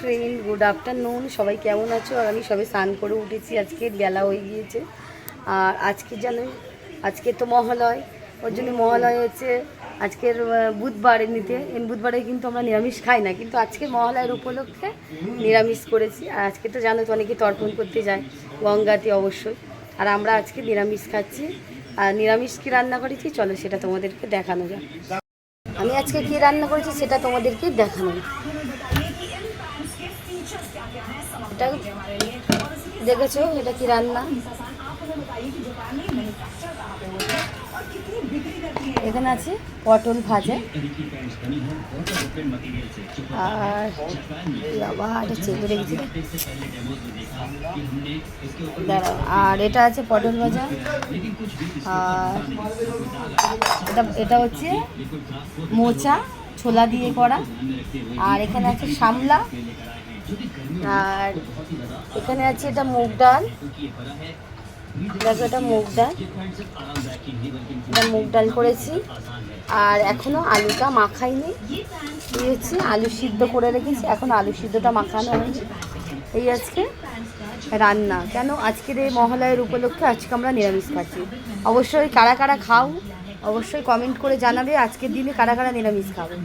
Friend good afternoon সবাই কেমন আছো? আর আমি সবে স্নান করে উঠেছি, আজকে বেলা হয়ে গিয়েছে। আর আজকে জানো আজকে তো মহালয়, ওর জন্য মহালয় হচ্ছে আজকের বুধবার এমনিতে। এম বুধবারে কিন্তু আমরা নিরামিষ খাই না, কিন্তু আজকে মহালয়ের উপলক্ষে নিরামিষ করেছি। আর আজকে তো জানো তো অনেকে তর্পণ করতে যায়, গঙ্গাতে অবশ্যই। আর আমরা আজকে নিরামিষ খাচ্ছি। আর নিরামিষ কী রান্না করেছি? চলো সেটা তোমাদেরকে দেখানো যাক। আমি আজকে কী রান্না করেছি সেটা তোমাদেরকে দেখানো। এটা দেখেছ? এটা কি রান্না? এখানে আছে পটল ভাজা। আর আবার চেপে রেখেছি। আর এটা আছে পটল ভাজা। আর এটা এটা হচ্ছে মোচা, ছোলা দিয়ে করা। আর এখানে আছে শামলা আর এখানে আছে এটা মুগ ডাল। দেখো এটা মুগ ডাল। এটা মুগ ডাল করেছি। আর এখনও আলুটা মাখাইনি। হচ্ছে আলু সিদ্ধ করে রেখেছি। এখন আলু সিদ্ধটা মাখানো হয়নি এই আজকে রান্না। কেন? আজকের এই মহালয়ের উপলক্ষে আজকে আমরা নিরামিষ খাচ্ছি। অবশ্যই কারা কারা খাও, অবশ্যই কমেন্ট করে জানাবে। আজকের দিনে কারা কারা নিরামিষ খাবে?